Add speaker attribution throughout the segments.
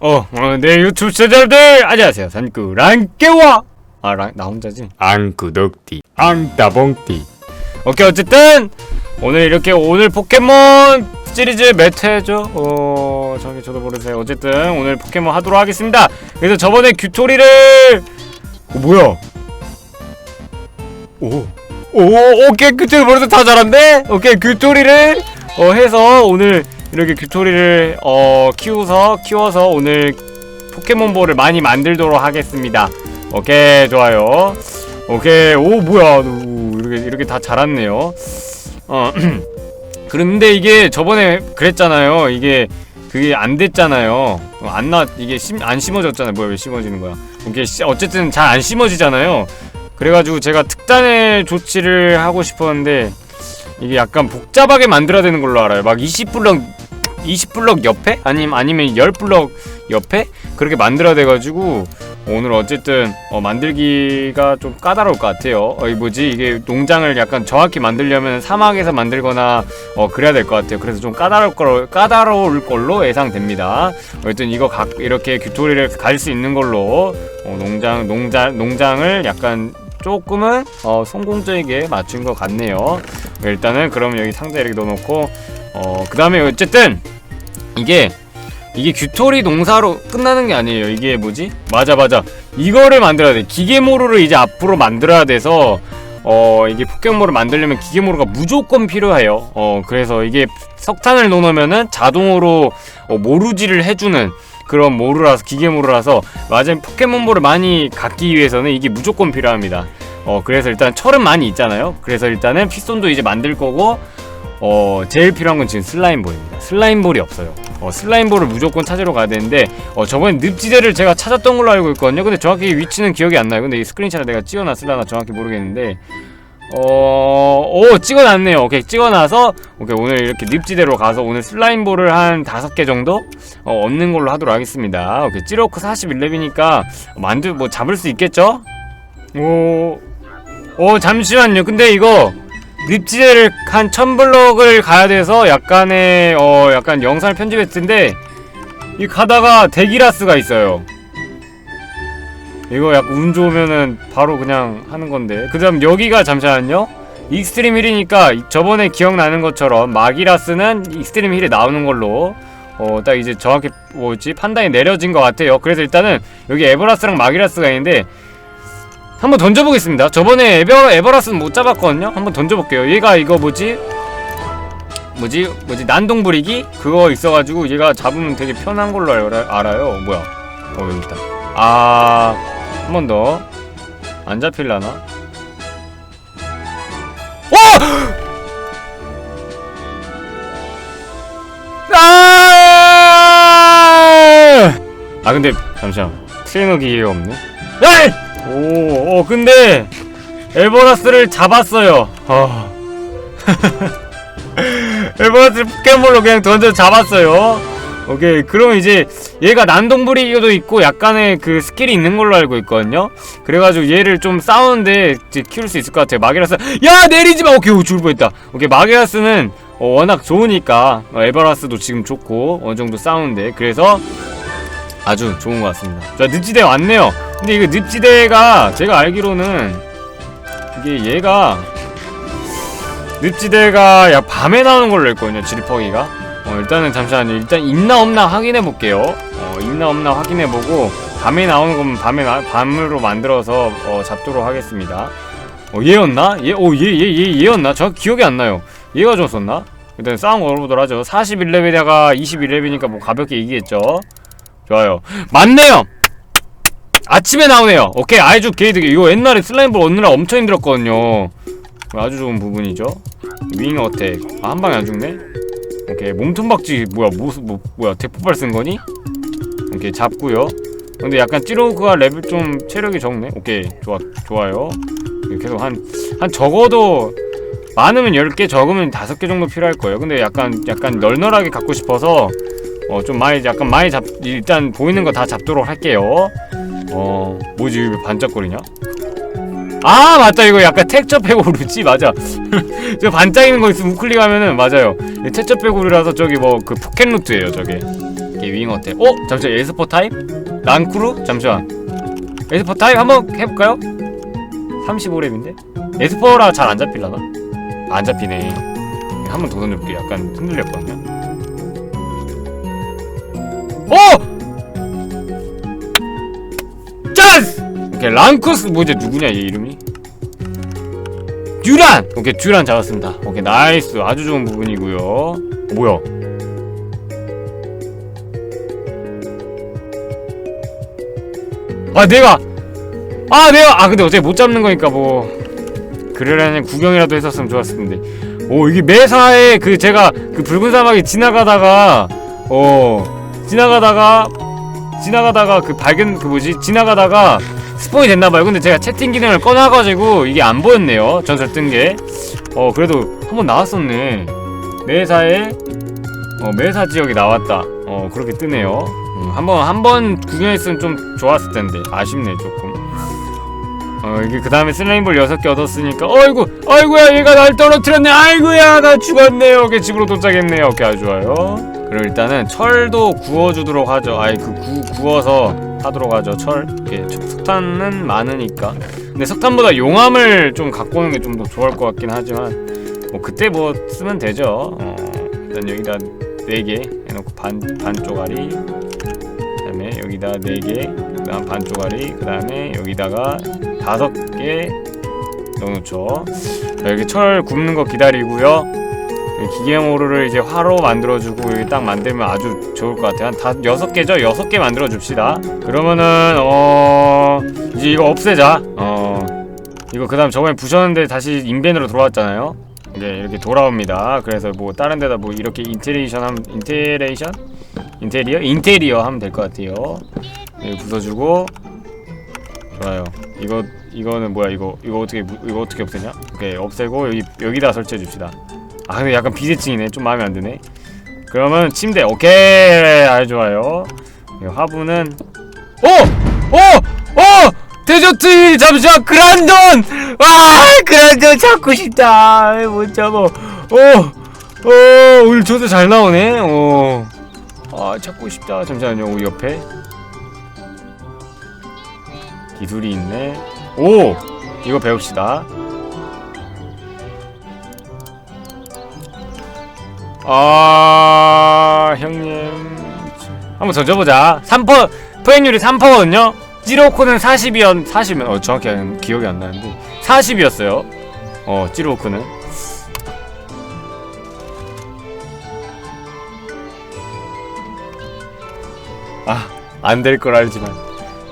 Speaker 1: 어, 어, 네 유튜브 시청자들 안녕하세요. 산구 랑깨와 아, 랑, 나 혼자지? 앙구독띠, 앙따봉띠. 오케이, 어쨌든 오늘 이렇게 오늘 포켓몬 시리즈 몇 회죠? 어, 저기 저도 모르세요. 어쨌든 오늘 포켓몬 하도록 하겠습니다. 그래서 저번에 규토리를 어, 뭐야? 오, 오, 오케이 규토리 벌써 다 잘한데? 오케이 규토리를 어 해서 오늘 이렇게 규토리를 어 키워서 키워서 오늘 포켓몬볼을 많이 만들도록 하겠습니다. 오케이 좋아요. 오케이 오 뭐야 오, 이렇게 이렇게 다 자랐네요. 어 그런데 이게 저번에 그랬잖아요. 이게 그게 안 됐잖아요. 안 나 이게 심, 안 심어졌잖아요. 뭐야 왜 심어지는 거야? 오케이 시, 어쨌든 잘 안 심어지잖아요. 그래가지고 제가 특단의 조치를 하고 싶었는데 이게 약간 복잡하게 만들어야 되는 걸로 알아요. 막 20블럭 20블럭 옆에 아니면 아니면 10블럭 옆에 그렇게 만들어야 돼 가지고 오늘 어쨌든 어, 만들기가 좀 까다로울 것 같아요. 어, 이 뭐지 이게 농장을 약간 정확히 만들려면 사막에서 만들거나 어 그래야 될 것 같아요. 그래서 좀 까다로울 걸로 까다로울 걸로 예상됩니다. 어쨌든 이거 각 이렇게 규토리를 갈 수 있는 걸로 어, 농장 농장 농장을 약간 조금은 어, 성공적이게 맞춘 것 같네요. 일단은 그럼 여기 상자 이렇게 넣어놓고 어, 그 다음에 어쨌든 이게 이게 규토리 농사로 끝나는 게 아니에요. 이게 뭐지? 맞아 맞아. 이거를 만들어야 돼. 기계모루를 이제 앞으로 만들어야 돼서 어 이게 포켓몬을 만들려면 기계모루가 무조건 필요해요. 어 그래서 이게 석탄을 넣으면은 자동으로 어, 모루질을 해주는 그런 모루라서 기계모루라서 맞아 포켓몬볼을 많이 갖기 위해서는 이게 무조건 필요합니다. 어 그래서 일단 철은 많이 있잖아요. 그래서 일단은 피손도 이제 만들 거고 어 제일 필요한 건 지금 슬라임볼입니다. 슬라임볼이 없어요. 어 슬라임볼을 무조건 찾으러 가야 되는데 어 저번에 늪지대를 제가 찾았던 걸로 알고 있거든요. 근데 정확히 위치는 기억이 안 나요. 근데 이 스크린샷을 내가 찍어놨을라나 정확히 모르겠는데 어, 오, 찍어놨네요. 오케이, 찍어놔서, 오케이, 오늘 이렇게 늪지대로 가서 오늘 슬라임볼을 한 다섯 개 정도, 어, 얻는 걸로 하도록 하겠습니다. 오케이, 찌로크 41렙이니까, 만두, 뭐, 잡을 수 있겠죠? 오, 오, 잠시만요. 근데 이거, 늪지대를 한 1000블럭을 가야 돼서 약간의, 어, 약간 영상을 편집했을 텐데, 이 가다가 데기라스가 있어요. 이거 약간 운 좋으면은 바로 그냥 하는 건데. 그 다음 여기가 잠시만요. 익스트림 힐이니까 저번에 기억나는 것처럼 마기라스는 익스트림 힐에 나오는 걸로. 어 딱 이제 정확히 뭐지? 판단이 내려진 것 같아요. 그래서 일단은 여기 에버라스랑 마기라스가 있는데 한번 던져보겠습니다. 저번에 에버, 에버라스는 못 잡았거든요. 한번 던져볼게요. 얘가 이거 뭐지? 뭐지? 뭐지? 난동부리기? 그거 있어가지고 얘가 잡으면 되게 편한 걸로 알아, 알아요. 뭐야? 어 여기 있다. 아 한 번 더. 안 잡힐라나? 오! 아! 아 근데 잠시만 트레이너 기계가 없네. 에이! 오, 어 근데 에버라스를 잡았어요. 어. 에버라스 포켓몬으로 그냥 던져 잡았어요. 오케이 그럼 이제 얘가 난동부리기도 있고 약간의 그 스킬이 있는 걸로 알고 있거든요. 그래가지고 얘를 좀 싸우는데 키울 수 있을 것 같아요. 마게라스. 야 내리지마! 오케이 오, 죽을 뻔했다. 오케이 마게라스는 어, 워낙 좋으니까 어, 에버라스도 지금 좋고 어느정도 싸우는데. 그래서 아주 좋은 것 같습니다. 자 늪지대 왔네요. 근데 이거 늪지대가 제가 알기로는 이게 얘가 늪지대가 야 밤에 나오는 걸로 알거든요 지리퍼기가 어, 일단은 잠시만요. 일단 있나 없나 확인해 볼게요. 어, 있나 없나 확인해 보고 밤에 나오는 거면 밤에 나, 밤으로 만들어서 어, 잡도록 하겠습니다. 어, 얘였나? 얘, 오, 얘, 얘, 얘, 얘였나? 저 기억이 안 나요. 얘가 줬었나? 일단 싸움 걸어보도록 하죠. 41렙에다가 21렙이니까 뭐 가볍게 이기겠죠. 좋아요. 맞네요! 아침에 나오네요. 오케이, 아이주 게이드. 이거 옛날에 슬라임볼 얻느라 엄청 힘들었거든요. 아주 좋은 부분이죠. 윙 어택. 아, 한 방에 안 죽네? 오케이 몸통박쥐 뭐야 뭐, 뭐 뭐야 대포발 쓴 거니? 오케이 잡고요. 근데 약간 찌로크가 레벨 좀 체력이 적네. 오케이 좋아 좋아요. 계속 한한 적어도 많으면 10개 적으면 5개 정도 필요할 거예요. 근데 약간 약간 널널하게 갖고 싶어서 어 좀 많이 약간 많이 잡 일단 보이는 거 다 잡도록 할게요. 어 뭐지 왜 반짝거리냐? 아 맞다 이거 약간 텍처 페고루지 맞아 저 반짝이는 거 있으면 우클릭하면은 맞아요 텍처 페고루라서 저기 뭐 그 포켓 루트예요 저게 이게 윙 어때? 어? 잠시만 에스퍼 타입? 랑크루? 잠시만 에스퍼 타입 한번 해볼까요? 35렙인데? 에스퍼라 잘 안 잡힐라나? 안 잡히네 한 번 더 던져볼게 약간 흔들렸거든요 랑쿠스 뭐 이제 누구냐 얘 이름이? 듀란! 오케이 듀란 잡았습니다. 오케이 나이스. 아주 좋은 부분이고요. 뭐야? 아 내가! 아 내가! 아 근데 어차피 못 잡는 거니까 뭐. 그러려니 구경이라도 했었으면 좋았을 텐데. 오 이게 매사에 그 제가 그 붉은 사막에 지나가다가 어 지나가다가 지나가다가 그 발견 그 뭐지? 지나가다가 스폰이 됐나봐요. 근데 제가 채팅 기능을 꺼놔가지고 이게 안 보였네요. 전설 뜬게 어 그래도 한번 나왔었네. 매사에 어 매사 지역이 나왔다. 어 그렇게 뜨네요. 음, 한번 한번 구경했으면 좀 좋았을 텐데. 아쉽네 조금. 어 이게 그 다음에 슬레임볼 6개 얻었으니까 어이구 어이구야 얘가 날 떨어뜨렸네. 아이구야 나 죽었네요. 오케이 집으로 도착했네요. 오케이 아주 좋아요. 그리고 일단은 철도 구워주도록 하죠. 아이 그 구, 구워서 하도록 하죠 철 이렇게 석탄은 많으니까 근데 석탄보다 용암을 좀 갖고 오는 게 좀 더 좋을 것 같긴 하지만 뭐 그때 뭐 쓰면 되죠 어 일단 여기다 4개 해놓고 반, 반 쪼가리 그 다음에 여기다 4개 그 다음 반 쪼가리 그 다음에 여기다가 다섯 개 넣어놓죠. 자, 여기 철 굽는 거 기다리고요. 여기 기계모루를 이제 화로 만들어주고 딱 만들면 아주 좋을 것 같아요. 한 다, 여섯 개죠? 여섯 개 만들어줍시다. 그러면은, 어, 이제 이거 없애자. 어, 이거 그 다음 저번에 부셨는데 다시 인벤으로 돌아왔잖아요. 이제 이렇게 돌아옵니다. 그래서 뭐 다른 데다 뭐 이렇게 인테리션 하면, 인테레이션? 인테리어? 인테리어 하면 될 것 같아요. 여기 부숴주고, 좋아요. 이거 이거는 뭐야 이거 이거 어떻게 무- 이거 어떻게 없애냐? 오케이 없애고 여기 여기다 설치해 줍시다. 아 근데 약간 비대칭이네. 좀 마음에 안 드네. 그러면 침대 오케이 아주 좋아요. 이 화분은 오! 오! 오! 데저트 잠시만 그란돈! 와 그란돈 찾고 싶다. 왜못 잡어? 오! 오 오늘 저도 잘 나오네. 오. 아 찾고 싶다. 잠시만요. 오, 옆에 기술이 있네. 오! 이거 배웁시다. 아, 형님. 한번 던져보자. 3퍼, 포획률이 3퍼거든요? 찌로코는 40이었, 40이면, 어, 정확히 안- 기억이 안 나는데. 40이었어요. 어, 찌로코는. 아, 안 될 걸 알지만.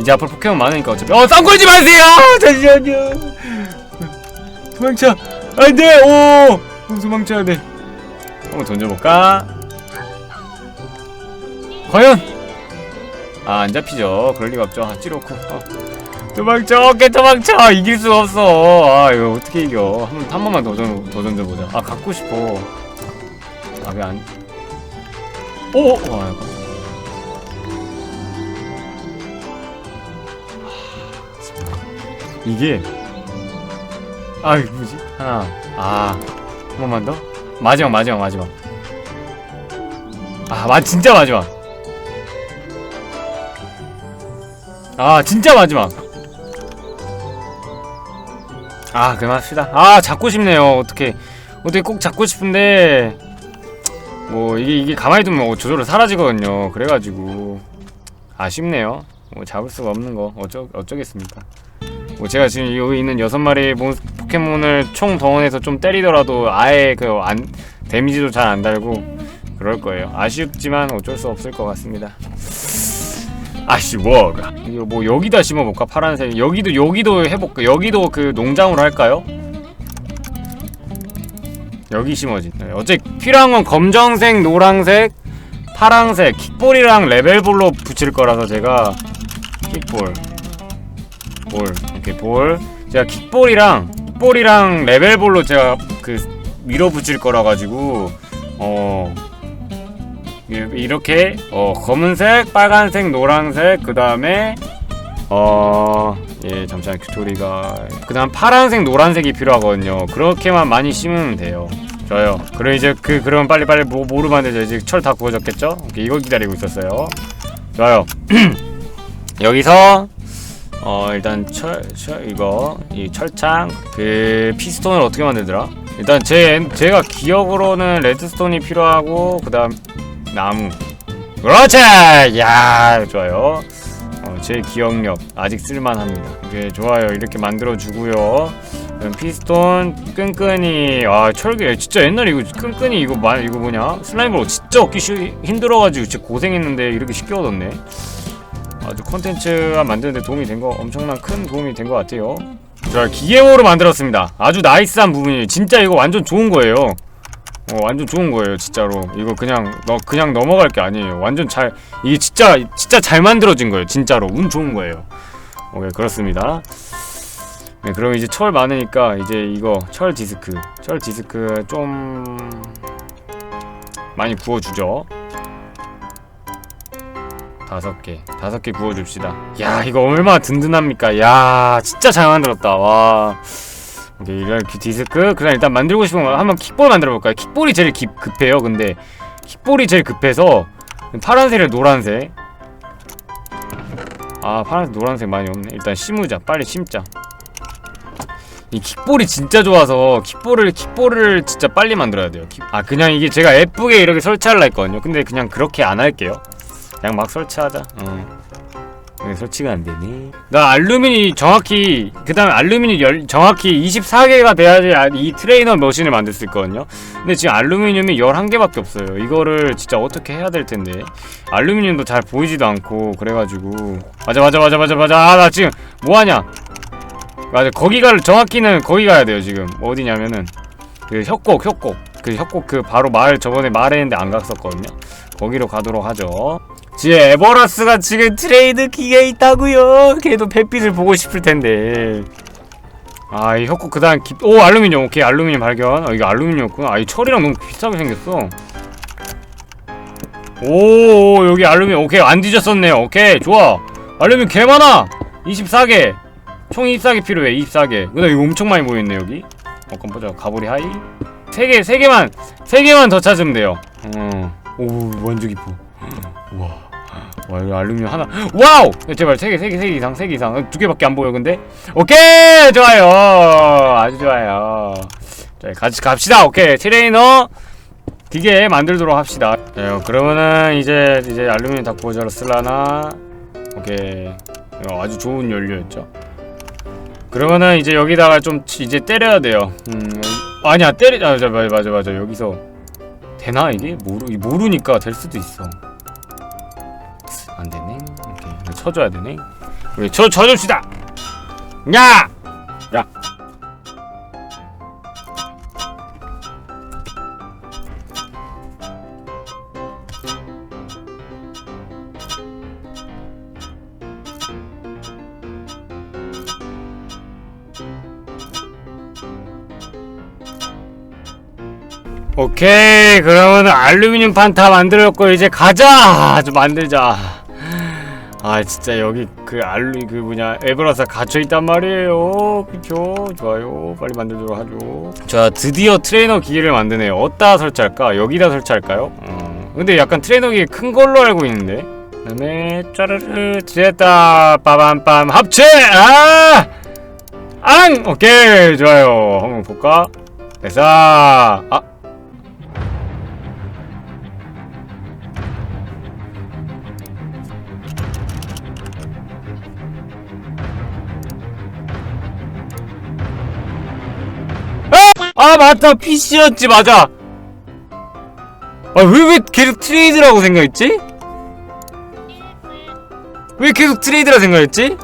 Speaker 1: 이제 앞으로 포켓몬 많으니까 어차피 어 쌍걸지 마세요 잠시만요 도망쳐 안돼 오 어, 도망쳐야 돼 한번 던져볼까? 과연? 아 안 잡히죠. 그럴 리가 없죠. 아 찌로쿠 어. 도망쳐! 오케이 도망쳐! 이길 수 없어. 아 이거 어떻게 이겨? 한, 번- 한 번만 더, 던, 더 던져보자. 아 갖고 싶어. 아 왜 안? 오! 와 이거 이게? 아 이게 뭐지? 하나. 아 한 번만 더 마지막 마지막 마지막. 아 마 진짜 마지막. 아 진짜 마지막. 아 그만합시다. 아 잡고 싶네요. 어떻게 어떻게 꼭 잡고 싶은데. 뭐 이게 이게 가만히 두면 뭐 조절을 사라지거든요. 그래가지고. 아쉽네요. 뭐 잡을 수가 없는 거. 어쩌 어쩌겠습니까 뭐 제가 지금 여기 있는 여섯 마리의 몬- 포켓몬을 총 동원해서 좀 때리더라도 아예 그 안 데미지도 잘 안 달고 그럴 거예요. 아쉽지만 어쩔 수 없을 것 같습니다. 아쉬워. 이거 뭐 여기다 심어볼까? 파란색. 여기도 여기도 해볼까? 여기도 그 농장으로 할까요? 여기 심어지. 네, 어째 필요한 건 검정색, 노란색, 파란색, 킥볼이랑 레벨볼로 붙일 거라서 제가 킥볼. 볼 이렇게 볼 제가 킥볼이랑 킥볼이랑 레벨볼로 제가 그 밀어붙일 거라 가지고 어 이- 이렇게 어 검은색 빨간색 노란색 그 다음에 어예 잠시만 큐토리가 그 다음 파란색 노란색이 필요하거든요 그렇게만 많이 심으면 돼요 좋아요. 그럼 이제 그 그럼 빨리 빨리 뭐 뭐로 만들죠? 철 다 구워졌겠죠? 이걸 기다리고 있었어요. 좋아요. 여기서 어 일단 철, 철 이거 이 철창 그 피스톤을 어떻게 만들더라? 일단 제 제가 기억으로는 레드스톤이 필요하고 그다음 나무. 그렇지. 야 좋아요. 어, 제 기억력 아직 쓸만합니다. 오케이 좋아요. 이렇게 만들어 주고요. 피스톤 끈끈이 아 철개 진짜 옛날에 이거 끈끈이 이거 마 이거 뭐냐 슬라임으로 진짜 얻기 쉬, 힘들어가지고 진짜 고생했는데 이렇게 쉽게 얻었네. 아주 컨텐츠가 만드는데 도움이 된 거 엄청난 큰 도움이 된 것 같아요. 자 기계모로 만들었습니다. 아주 나이스한 부분이 진짜 이거 완전 좋은 거예요. 어 완전 좋은 거예요 진짜로 이거 그냥 너 그냥 넘어갈 게 아니에요. 완전 잘 이게 진짜 진짜 잘 만들어진 거예요 진짜로 운 좋은 거예요. 오케이 그렇습니다. 네 그럼 이제 철 많으니까 이제 이거 철 디스크 철 디스크 좀 많이 구워주죠. 다섯 개, 다섯 개 구워줍시다. 야, 이거 얼마나 든든합니까? 야, 진짜 잘 만들었다. 와. 오케이, 이런 그 디스크. 그냥 일단 만들고 싶은 거 한번 킥볼 만들어 볼까요? 킥볼이 제일 기, 급해요. 근데 킥볼이 제일 급해서 파란색에 노란색. 아, 파란색, 노란색 많이 없네. 일단 심으자. 빨리 심자. 이 킥볼이 진짜 좋아서 킥볼을 킥볼을 진짜 빨리 만들어야 돼요. 킥- 아, 그냥 이게 제가 예쁘게 이렇게 설치하려 했거든요. 근데 그냥 그렇게 안 할게요. 그냥 막 설치하자. 어. 왜 설치가 안 되니? 나 알루미늄 정확히 그 다음에 알루미늄 열, 정확히 24개가 돼야지 아- 이 트레이너 머신을 만들 수 있거든요. 근데 지금 알루미늄이 11개밖에 없어요. 이거를 진짜 어떻게 해야 될 텐데. 알루미늄도 잘 보이지도 않고 그래가지고 맞아 맞아 맞아 맞아 맞아 아 나 지금 뭐 하냐? 맞아 거기가 정확히는 거기 가야 돼요 지금 어디냐면은 그 협곡 협곡 그 협곡 그 바로 마을 저번에 말했는데 안 갔었거든요. 거기로 가도록 하죠. 지에 에버러스가 지금 트레이드 기계에 있다고요. 걔도 햇빛을 보고 싶을 텐데. 아, 이 협곡 그다음 기... 오 알루미늄 오케이 알루미늄 발견. 아 이거 알루미늄이었구나. 아 이 철이랑 너무 비슷하게 생겼어. 오 여기 알루미늄 오케이 안 뒤졌었네요. 오케이 좋아. 알루미늄 개 많아. 24개. 총 24개 필요해. 24개. 근데 이거 엄청 많이 모였네 여기. 어 그럼 보자. 가보리 하이. 세 개, 세 개만, 세 개만 더 찾으면 돼요. 어. 오, 완전 기뻐. 와. 와, 이거 알루미늄 하나. 와우! 야, 제발 세 개, 세 개, 세 개 이상, 세 개 이상. 어, 두 개밖에 안 보여, 근데. 오케이! 좋아요. 아주 좋아요. 자, 같이 갑시다. 오케이. 트레이너 기계 만들도록 합시다. 자, 그러면은 이제 이제 알루미늄 다 구워졌을라나. 오케이. 이거 아주 좋은 연료였죠. 그러면은 이제 여기다가 좀 치- 이제 때려야 돼요. 음, 아니야 때리. 아, 맞아 맞아 맞아 여기서 되나 이게 모르 이 모르니까 될 수도 있어. 안 되네. 이거 쳐줘야 되네. 우리 쳐 쳐줍시다. 야. 야. 오케이 그러면 알루미늄 판다 만들었고 이제 가자 좀 만들자 아 진짜 여기 그 알루 그 뭐냐 에버라스 갇혀 있단 말이에요. 그쵸? 좋아요. 빨리 만들도록 하죠. 자 드디어 트레이너 기계를 만드네요. 어디다 설치할까? 여기다 설치할까요? 어 근데 약간 트레이너 기계 큰 걸로 알고 있는데. 그다음에 짜르르 됐다. 빠밤빰 합체! 아! 앙! 오케이 좋아요. 한번 볼까? 됐어 아 아 맞다 PC였지 맞아 아왜왜 계속 트레이드라고 생각했지? 왜 계속 트레이드라 생각했지?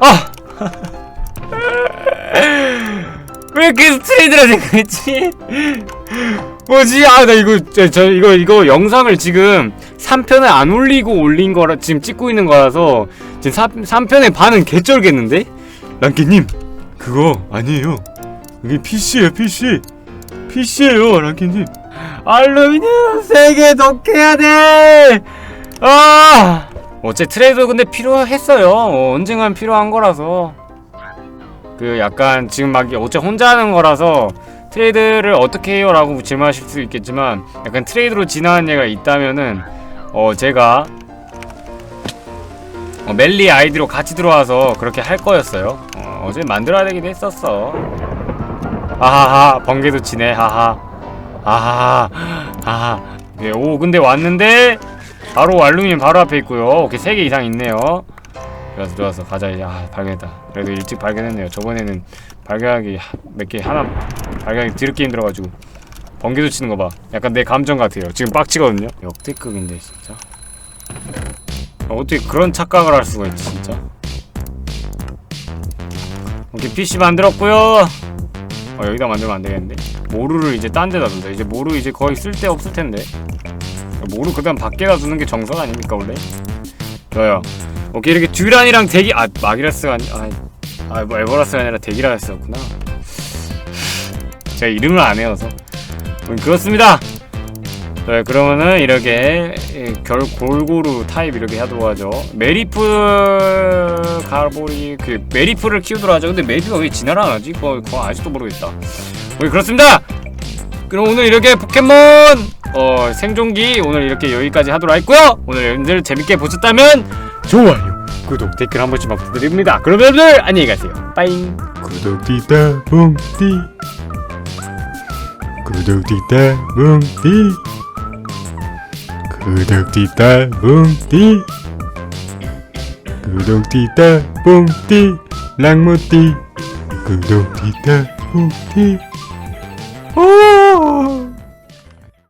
Speaker 1: 아! 왜 계속 트레이드라 생각했지? 뭐지? 아 나 이거 저, 저 이거 이거 영상을 지금 3편을 안 올리고 올린 거라 지금 찍고 있는 거라서 지금 3, 3편의 반은 개쩔겠는데? 랑키님 그거 아니에요 이게 PC예요 PC PC예요 랑키님 알루미늄 3개 더 캐야 돼! 아! 어째 트레이드 근데 필요했어요 어, 언젠간 필요한 거라서 그 약간 지금 막 어째 혼자 하는 거라서 트레이드를 어떻게 해요? 라고 질문하실 수 있겠지만 약간 트레이드로 진화한 얘가 있다면은 어 제가 어, 멜리 아이디로 같이 들어와서 그렇게 할 거였어요 어, 어제 만들어야 되긴 했었어 아하하 번개도 치네 하하. 아하 하하. 네, 오 근데 왔는데 바로 왈룽님 바로 앞에 있고요. 오케이 3개 이상 있네요. 좋았어 좋았어 가자 이제. 아 발견했다. 그래도 일찍 발견했네요. 저번에는 발견하기 몇 개 하나 발견하기 드럽게 힘들어가지고 번개도 치는 거 봐. 약간 내 감정 같아요. 지금 빡치거든요. 역대급인데 진짜. 아, 어떻게 그런 착각을 할 수가 있지 진짜? 오케이 PC 만들었고요 어 여기다 만들면 안 되겠는데? 모루를 이제 딴 데다 둔다. 이제 모루 이제 거의 쓸데 없을 텐데. 모루 그다음 밖에다 두는 게 정석 아닙니까 원래? 좋아요. 오케이 이렇게 듀란이랑 대기 아 마기라스가 아니 아, 아 뭐, 에버라스가 아니라 대기라스였구나. 제가 이름을 안 외워서. 음, 그렇습니다 네, 그러면은 이렇게 예, 결 골고루 타입 이렇게 하도록 하죠. 메리프 가보리 그 메리프를 키우도록 하죠. 근데 메리프가 왜 진화를 안 하지? 그거, 그거 아직도 모르겠다. 오케이 그렇습니다. 그럼 오늘 이렇게 포켓몬 어 생존기 오늘 이렇게 여기까지 하도록 했고요. 오늘 여러분들 재밌게 보셨다면 좋아요, 구독, 댓글 한 번씩만 부탁드립니다. 그럼 여러분들 안녕히 가세요. 빠잉.
Speaker 2: 구독디다 뭉띠 구독디다 뭉띠 구독디다 뭉띠. 구독디다 뭉띠. 랑무띠. 구독디다 뭉띠.
Speaker 1: 오